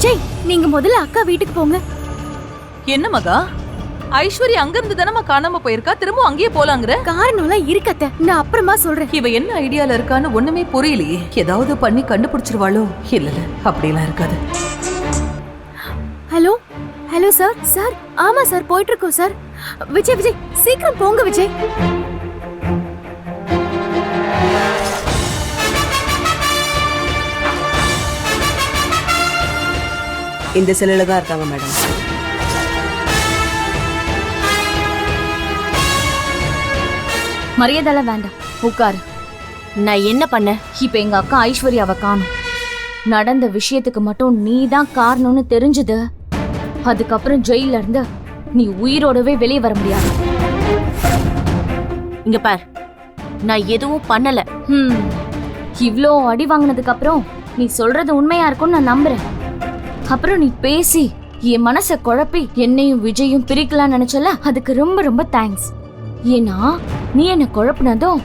விஜய் நீங்க முதல்ல அக்கா வீட்டுக்கு போங்க. என்ன மகா? ஐஸ்வர்யா அங்க இருந்து தானமா காணாம போயிருக்கா? திரும்ப அங்கேயே போலாங்கிற? காரணம்லாம் இருக்கத்த நான் அப்புறமா சொல்றேன். இவ என்ன ஐடியால இருக்கான்னு ஒண்ணுமே புரியலையே. ஏதாவது பண்ணி கண்டுபிடிச்சிருவாளோ? இல்ல இல்ல. அப்படியெல்லாம் இருக்காது. ஹலோ? Hello sir. சார் ஆமா சார் போயிட்டு இருக்கோம் சார். விஜய் விஜய் சீக்கிரம் போங்க விஜய். இந்த செல்லுல தான் இருக்காங்க மேடம். மரியாதைலாம் வேண்டாம். உட்காரு. நான் என்ன பண்ண? இப்ப எங்க அக்கா ஐஸ்வர்யாவை காணும். நடந்த விஷயத்துக்கு மட்டும் நீ தான் காரணம்னு தெரிஞ்சது. அதுக்கப்புறம் ஜெயில இருந்து நீ உயிரோடவே வெளியே வர முடியாது. இங்க பார். நான் எதுவும் பண்ணல. இவ்ளோ அடி வாங்கினதுக்கு அப்புறம் நீ சொல்றது உண்மையா இருக்கும்னு நான் நம்புறேன். அப்புறம் நீ பேசி என் மனசை குழப்பி என்னையும் விஜயும் பிரிக்கலாம் நினைச்சல அதுக்கு ரொம்ப ரொம்ப தேங்க்ஸ் ஏன்னா நீ என்ன குழப்பினதும்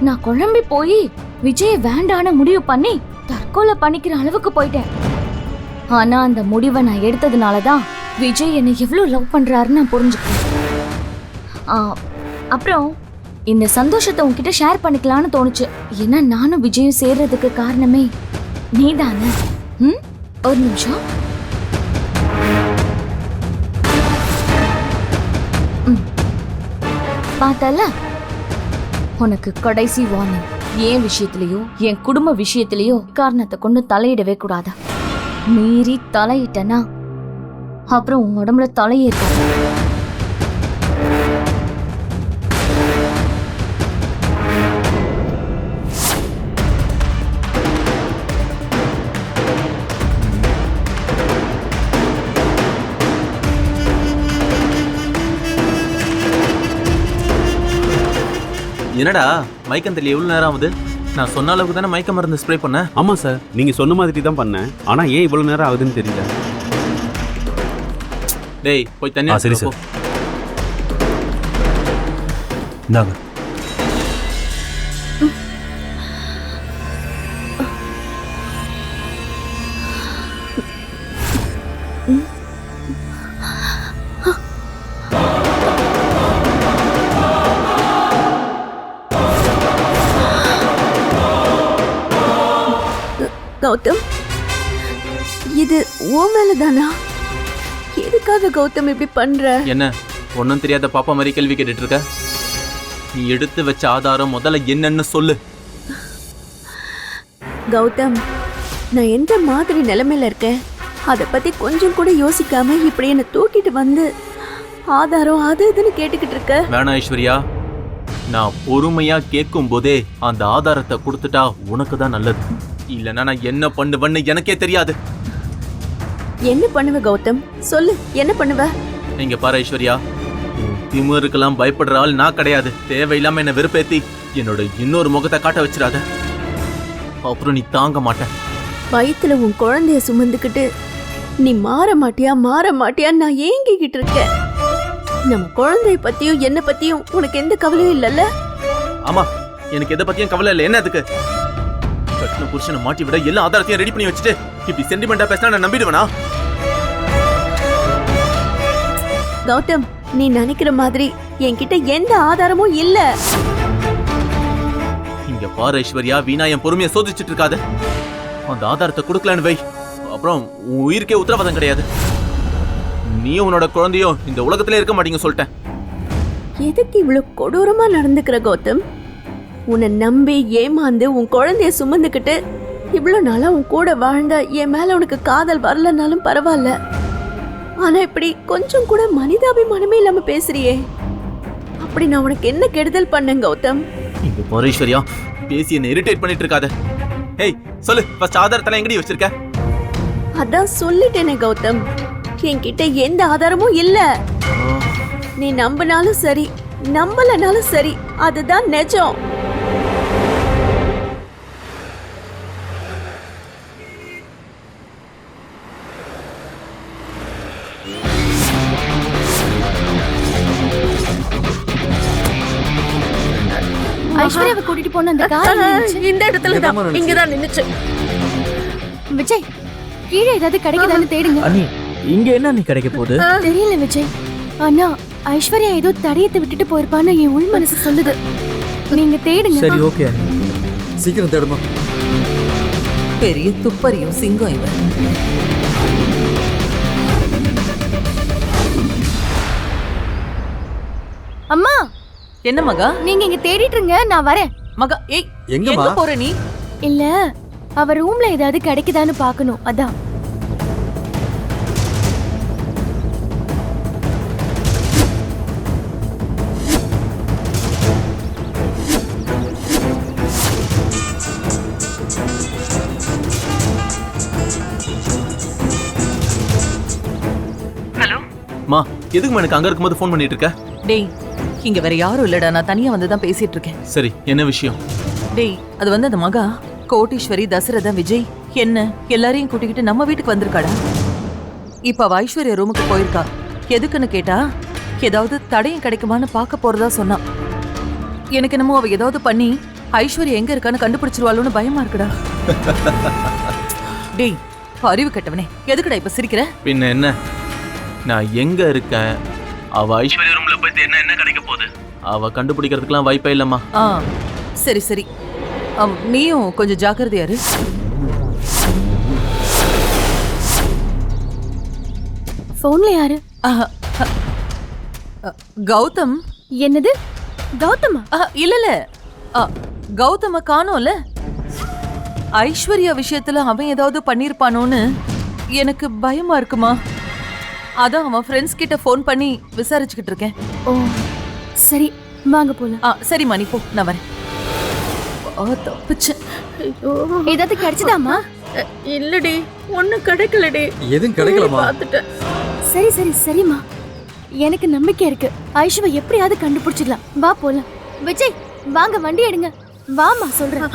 நான் குழம்பி போய் விஜய வேண்டான முடிவு பண்ணி தற்கொலை பண்ணிக்கிற அளவுக்கு போயிட்டேன். ஆனா அந்த முடிவை நான் எடுத்ததுனால தான் விஜய் என்னை எவ்வளவு லவ் பண்றாருன்னு நான் புரிஞ்சுக்கிறேன் ஆ, அப்புறம் இந்த சந்தோஷத்தை உன்கிட்ட ஷேர் பண்ணிக்கலாம்னு தோணுச்சு. ஏன்னா நானும் விஜயும் சேர்றதுக்கு காரணமே நீதானே? ம்? ஒரு நிமிஷம். பார்த்தல உனக்கு கடைசி வார்னிங் என் விஷயத்திலயோ என் குடும்ப விஷயத்திலயோ காரணத்தை கொண்டு தலையிடவே கூடாதா? மீறி தலையிட்டனா? அப்புறம் உன் உடம்புல தலையேற்காது என்னடா மயக்கம் தெரியல எவ்வளவு நேரம் ஆகுது? நான் சொன்ன அளவுக்கு தானே மயக்க மருந்து ஸ்ப்ரே பண்ண? ஆமாம் சார் நீங்கள் சொன்ன மாதிரி தான் பண்ணேன். ஆனால் ஏன் இவ்வளோ நேரம் ஆகுதுன்னு தெரியல. டேய் போய் தண்ணி சரி சார். இந்தாங்க. கௌதம். இது ஓ மேல தானா எதுக்காக கௌதம் இப்படி பண்ற? என்ன ஒன்றும் தெரியாத பாப்பா மாதிரி கேள்வி கேட்டுட்டு இருக்க நீ எடுத்து வச்ச ஆதாரம் முதல்ல என்னன்னு சொல்லு. கௌதம் நான் எந்த மாதிரி நிலைமையில இருக்கேன்? அதை பத்தி கொஞ்சம் கூட யோசிக்காம இப்படி என்னை தூக்கிட்டு வந்து ஆதாரம் அது இதுன்னு கேட்டுக்கிட்டு இருக்க வேணாம் ஐஸ்வர்யா நான் பொறுமையா கேட்கும் போதே அந்த ஆதாரத்தை கொடுத்துட்டா உனக்கு தான் நல்லது. இல்லைன்னா நான் என்ன பண்ணுவேன்னு எனக்கே தெரியாது. என்ன பண்ணுவ கௌதம்? சொல்லு என்ன பண்ணுவ? நீங்க பாரு ஐஸ்வர்யா திமிருக்கெல்லாம் பயப்படுற ஆள் நான் கிடையாது. தேவையில்லாம என்ன வெறுப்பேத்தி என்னோட இன்னொரு முகத்தை காட்ட வச்சிடாத. அப்புறம் நீ தாங்க மாட்ட. வயித்துல உன் குழந்தைய சுமந்துக்கிட்டு நீ மாற மாட்டியா மாற மாட்டியா? நான் ஏங்கிக்கிட்டு இருக்கேன். நம்ம குழந்தைய பத்தியும் என்ன பத்தியும் உனக்கு எந்த கவலையும் இல்லைல்ல? ஆமா எனக்கு எதை பத்தியும் கவலை இல்லை. என்ன அதுக்கு? கட்டின புருஷனை மாட்டி விட எல்லா ஆதாரத்தையும் ரெடி பண்ணி வச்சுட்டு இப்படி சென்டிமெண்டா பேசினா நான் நம்பிடுவேனா? கௌதம் நீ நினைக்கிற மாதிரி என்கிட்ட எந்த ஆதாரமும் இல்ல. இங்க பாரு ஐஸ்வர்யா வீணா என் பொறுமையை சோதிச்சுட்டு இருக்காத. அந்த ஆதாரத்தை கொடுக்கலன்னு வை. அப்புறம் உன் உயிருக்கே உத்தரவாதம் கிடையாது. நீயும் உன்னோட குழந்தையும் இந்த உலகத்திலே இருக்க மாட்டீங்க சொல்லிட்டேன். எதுக்கு இவ்வளவு கொடூரமா நடந்துக்கிற கௌதம்? உன்னை நம்பி ஏமாந்து உன் குழந்தைய சுமந்துக்கிட்டு இவ்வளவு நாளா உன் கூட வாழ்ந்த என் மேல உனக்கு காதல் வரலனாலும் பரவாயில்ல. ஆனா இப்படி கொஞ்சம் கூட மனிதாபிமானமே இல்லாம பேசுறியே. அப்படி நான் உனக்கு என்ன கெடுதல் பண்ணேன் கௌதம்? இங்க பாரு ஐஸ்வர்யா பேசி என்ன இரிட்டேட் பண்ணிட்டு இருக்காத. ஏய் சொல்லு ஃபர்ஸ்ட் ஆதாரத்தெல்லாம் எங்கடி வச்சிருக்க? அதான் சொல்லிட்டேனே கௌதம். என்கிட்ட எந்த ஆதாரமும் இல்ல. நீ நம்பினாலும் சரி நம்பலனாலும் சரி அதுதான் நிஜம். ஐஸ்வர்யாவை கூட்டிட்டு போன அந்த கார்? இந்த இடத்துல தான். இங்கதான் நின்னுச்சு. விஜய் கீழே ஏதாவது கிடைக்குதான்னு தேடுங்க. அண்ணி இங்க என்ன அண்ணி கிடைக்க போகுது? தெரியல விஜய். அண்ணா ஐஸ்வர்யா ஏதோ தடயத்தை விட்டுட்டு போயிருப்பான்னு என் உள் மனசு சொல்லுது. நீங்க தேடுங்க. சரி ஓகே அண்ணி. சீக்கிரம் தேடுமா. பெரிய துப்பறியும் சிங்கம் இவன். அம்மா! என்ன மகா? நீங்க இங்க தேடிட்டு இருங்க நான் வரேன். மகா ஏய்? எங்க போற நீ? இல்ல அவ ரூம்ல ஏதாவது கிடைக்குதான்னு பார்க்கணும் அதான். மா எதுக்கு எனக்கு அங்க இருக்கும்போது ஃபோன் பண்ணிட்டு இருக்க? டேய் இங்க வேற யாரும் இல்லடா. நான் தனியா வந்து தான் பேசிட்டு இருக்கேன் சரி என்ன விஷயம்? டேய் அது வந்து அந்த மகா கோட்டீஸ்வரி தசரதா விஜய் என்ன எல்லாரையும் கூட்டிக்கிட்டு நம்ம வீட்டுக்கு வந்திருக்காடா? இப்ப அவ ஐஸ்வர்யா ரூமுக்கு போயிருக்கா. எதுக்குன்னு கேட்டா ஏதாவது தடயம் கிடைக்குமான்னு பார்க்க போறதா சொன்னா. எனக்கு என்னமோ அவ ஏதாவது பண்ணி ஐஸ்வர்யா எங்க இருக்கான்னு கண்டுபிடிச்சிருவாளோன்னு பயமா இருக்குடா. டேய் அறிவு கெட்டவனே. எதுக்குடா இப்ப சிரிக்கிற? பின்ன என்ன? நான் எங்க இருக்கேன்? அவ ஐஸ்வர்யா ரூம்ல போய் தேடினா என்ன கிடைக்க போகுது? அவ கண்டுபிடிக்கிறதுக்குலாம் வாய்ப்பே இல்லம்மா. ஆ சரி சரி. ஆம், நீயும் கொஞ்சம் ஜாக்கிரதையா இரு. போன்ல யாரு? ஆஹா, அ, அ, கௌதம். என்னது? கௌதமா? ஆ, இல்ல இல்ல ஆ, கௌதம காணோம்ல. ஐஸ்வர்யா விஷயத்துல அவன் ஏதாவது பண்ணிருப்பானோன்னு எனக்கு பயமா இருக்குமா? அதான் அவன் ஃப்ரெண்ட்ஸ் கிட்ட ஃபோன் பண்ணி விசாரிச்சுக்கிட்டு இருக்கேன். ஓ சரி வாங்க போலாம். ஆ சரிம்மா நீ போ நான் வரேன். ஆ, தப்பிச்சேன் ஏதாவது கிடைச்சதாமா இல்லடி ஒன்னும் கிடைக்கலடி. எதுவும் கிடைக்கலமா பார்த்துட்டேன் சரி சரி சரிம்மா. எனக்கு நம்பிக்கை இருக்கு. ஐஷுவை எப்படியாவது கண்டுபிடிச்சிடலாம். வா போலாம். விஜய் வாங்க வண்டி எடுங்க. வாமா சொல்றேன்.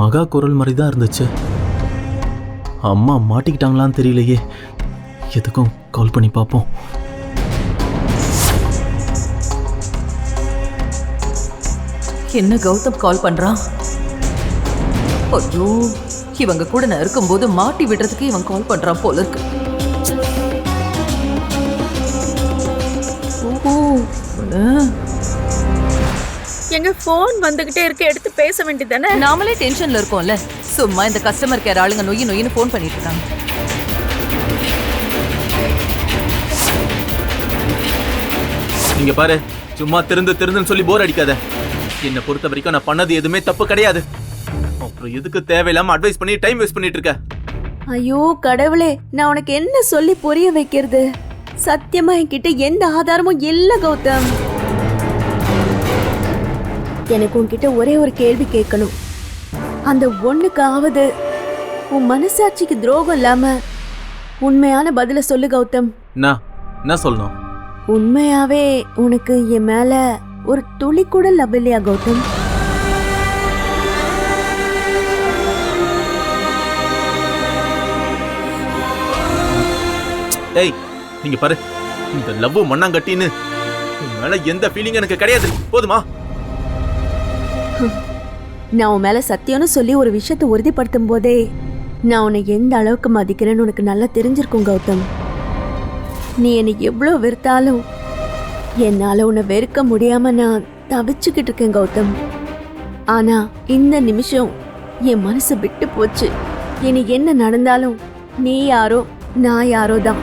மகா குரல் மாதிரி தான் இருந்துச்சு. அம்மா மாட்டிக்கிட்டாங்களான்னு தெரியலையே. எதுக்கும் கால் பண்ணி பார்ப்போம். என்ன கௌதம் கால் பண்றான்? ஐயோ இவங்க கூட நான் இருக்கும்போது மாட்டி விடுறதுக்கு இவன் கால் பண்றான் போல இருக்கு. ஓ இவனு. எங்க போன் வந்துகிட்டே இருக்கு எடுத்து பேச வேண்டியதானே நாமளே டென்ஷன்ல இருக்கோம்ல. சும்மா இந்த கஸ்டமர் கேர் ஆளுங்க நொய்யு நொய்யுன்னு ஃபோன் பண்ணிட்டு இருக்காங்க. நீங்க பாரு சும்மா திருந்து திருந்துன்னு சொல்லி போர் அடிக்காத. என்னை பொறுத்த வரைக்கும் நான் பண்ணது எதுவுமே தப்பு கிடையாது. அப்புறம் எதுக்கு தேவையில்லாம அட்வைஸ் பண்ணி டைம் வேஸ்ட் பண்ணிட்டு இருக்க? ஐயோ கடவுளே நான் உனக்கு என்ன சொல்லி புரிய வைக்கிறது? சத்தியமா என்கிட்ட எந்த ஆதாரமும் இல்ல கௌதம். எனக்கு உன்கிட்ட ஒரே ஒரு கேள்வி கேட்கணும். அந்த ஒண்ணுக்காவது உன் மனசாட்சிக்கு துரோகம் இல்லாம உண்மையான பதில சொல்லு கௌதம். நான் என்ன சொல்லணும். உண்மையாவே உனக்கு என் மேல ஒரு துளி கூட லவ் இல்லையா கௌதம்? ஏய் நீங்க பாரு இந்த லவ் மண்ணாங்கட்டின்னு உன் மேல எந்த ஃபீலிங் எனக்கு கிடையாது. போதுமா? நான் உன் மேலே சத்தியம்னு சொல்லி ஒரு விஷயத்தை உறுதிப்படுத்தும் போதே நான் உன்னை எந்த அளவுக்கு மதிக்கிறேன்னு உனக்கு நல்லா தெரிஞ்சிருக்கும் கௌதம். நீ என்னை எவ்வளோ வெறுத்தாலும் என்னால் உன்னை வெறுக்க முடியாம நான் தவிச்சுக்கிட்டு இருக்கேன் கௌதம். ஆனால் இந்த நிமிஷம் என் மனசு விட்டு போச்சு. இனி என்ன நடந்தாலும் நீ யாரோ நான் யாரோ தான்.